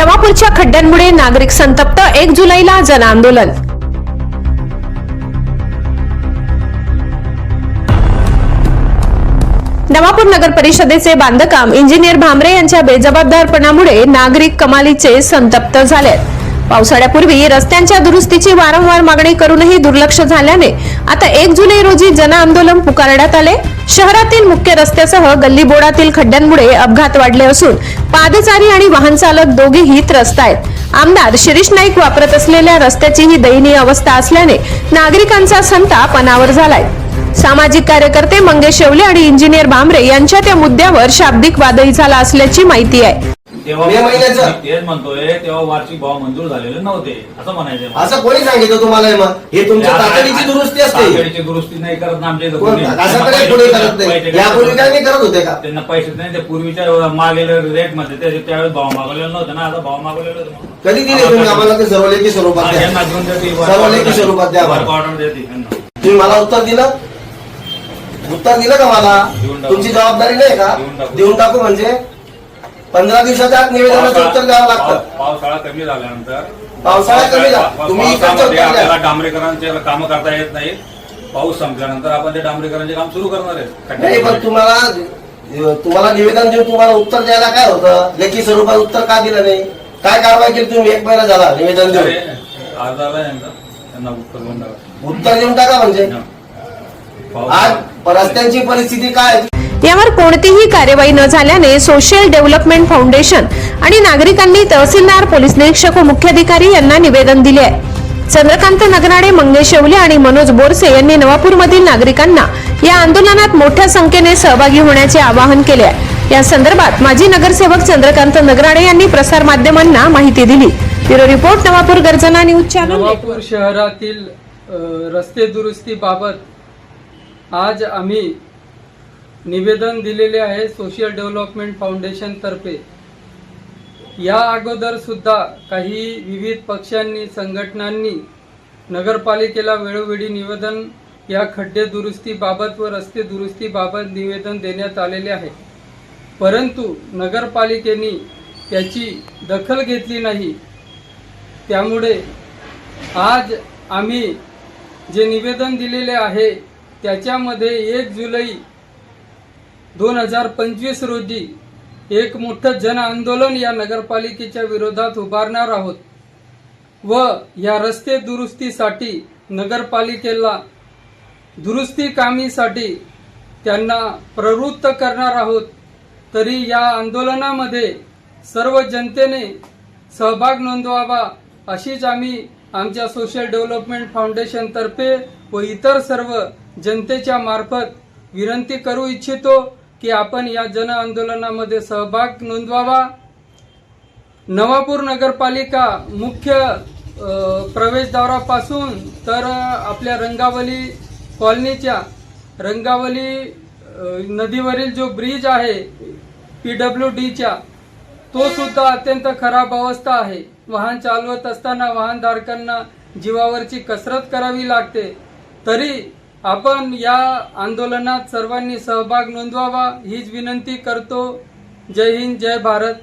नवापूरच्या खड्ड्यांमुळे नागरिक संतप्त. एक जुलैला जन आंदोलन नवापूर नगर परिषदेचे बांधकाम इंजिनियर भामरे यांच्या बेजबाबदारपणामुळे नागरिक कमालीचे संतप्त झालेत. पावसाळ्यापूर्वी रस्त्यांच्या दुरुस्तीची वारंवार मागणी करूनही दुर्लक्ष झाल्याने आता एक जुलै रोजी जन आंदोलन पुकारण्यात आले. शहरातील मुख्य रस्त्यासह गल्लीबोडातील खड्ड्यांमुळे अपघात वाढले असून पादचारी आणि वाहन चालक दोघेही त्रस्त आहेत. आमदार शिरीष नाईक वापरत असलेल्या रस्त्याची ही दयनीय अवस्था असल्याने नागरिकांचा संताप अनावर झालाय. सामाजिक कार्यकर्ते मंगेश शेवले आणि इंजिनियर भामरे यांच्या त्या मुद्द्यावर शाब्दिक वादही झाला असल्याची माहिती आहे. तेव्हा मे महिन्याचं? मी तेच म्हणतोय तेव्हा वार्षिक भाव मंजूर झालेले नव्हते असं म्हणायचं मला. असं कोणी सांगितलं तुम्हाला हे मग हे तुमच्या तातडीची दुरुस्ती असते तातडीची दुरुस्ती नाही करत ना आमच्या इथं कोण- कोणी. असं त्यांना कडे पैसे- कोणी करत नाही यापूर्वी काय नाही करत होते का त्यांना पैसे नाही ते पूर्वीच्या मागेले रेटमध्ये ते त्यावेळेस भाव मागवलेला नव्हता ना आता भाव मागवलेला होता म्हणून. कधी दिले तुम्ही आम्हाला ते सर्व लेखी स्वरूपात हा, द्या यांना घेऊन देते, work सर्व order लेखी देते. स्वरूपात द्या आम्हाला. order देते. तुम्ही मला उत्तर दिलं उत्तर दिलं का मला देऊन टाकू. तुमची जबाबदारी नाही का देऊन टाकू. देऊन टाकू म्हणजे पंधरा दिवसाच्या आत निवेदनाचं उत्तर द्यावं लागतं. पावसाळा कमी झाल्यानंतर पावसाळा कमी झाला. तुम्ही इकडचं पावसामध्ये उत्तर द्या. आपल्याला डांबरीकरणाचे काम करता येत नाही. पाऊस संपल्यानंतर आपण ते डांबरीकरणाचे काम सुरू करणार आहे. नाही पण तुम्हाला तुम्हाला निवेदन देऊन तुम्हाला उत्तर द्यायला काय होतं? लेखी स्वरूपात उत्तर का दिलं नाही? काय कारवाई केली तुम्ही? एक महिना झाला निवेदन अरे, देऊन आज आला यांचा त्यांना उत्तर देऊन टाका. उत्तर देऊन टाका म्हणजे. पाऊस- आज रस्त्यांची परिस्थिती काय? आहे? यावर कोणतीही कार्यवाही न झाल्याने सोशल डेव्हलपमेंट फाउंडेशन आणि नागरिकांनी तहसीलदार पोलीस निरीक्षक व मुख्याधिकारी यांना निवेदन दिले आहे. चंद्रकांत नगराडे मंगेश येवले आणि मनोज बोरसे यांनी नवापूरमधील नागरिकांना या आंदोलनात मोठ्या संख्येने सहभागी होण्याचे आवाहन केले आहे. या संदर्भात माजी नगरसेवक चंद्रकांत नगराडे यांनी प्रसार माध्यमांना माहिती दिली. ब्युरो रिपोर्ट नवापूर गर्जना न्यूज चॅनल. नवापूर शहरातील रस्ते दुरुस्ती बाबत आज आम्ही निवेदन दिलेले आहे सोशल डेव्हलपमेंट फाउंडेशनतर्फे या अगोदर सुद्धा काही विविध पक्षांनी संघटनांनी नगरपालिकेला वेळोवेळी निवेदन या खड्डे दुरुस्तीबाबत व रस्ते दुरुस्तीबाबत निवेदन देण्यात आलेले आहे. परंतु नगरपालिकेने त्याची दखल घेतली नाही. त्यामुळे आज आम्ही जे निवेदन दिलेले आहे त्याच्यामध्ये एक जुलै दोन हजार पंचवीस रोजी एक मोठं जन आंदोलन या नगरपालिकेच्या विरोधात उभारणार आहोत व या रस्ते दुरुस्तीसाठी नगरपालिकेला दुरुस्ती कामीसाठी त्यांना प्रवृत्त करणार आहोत. तरी या आंदोलनामध्ये सर्व जनतेने सहभाग नोंदवावा अशीच आम्ही आमच्या सोशल डेव्हलपमेंट फाउंडेशनतर्फे व इतर सर्व जनतेच्या मार्फत विनंती करू इच्छितो. की आपण या जन आंदोलनामध्ये सहभाग नोंदवावा. नवापूर नगरपालिका मुख्य प्रवेशद्वारापासून तर आपल्या रंगावली कॉलनीच्या रंगावली नदीवरील जो ब्रिज आहे पी डब्ल्यू डीच्या तो सुद्धा अत्यंत खराब अवस्था आहे. वाहन चालवत असताना वाहनधारकांना जीवावरची कसरत करावी लागते. तरी आपण या आंदोलनात सर्वांनी सहभाग नोंदवावा हीच विनंती करतो. जय हिंद जय भारत.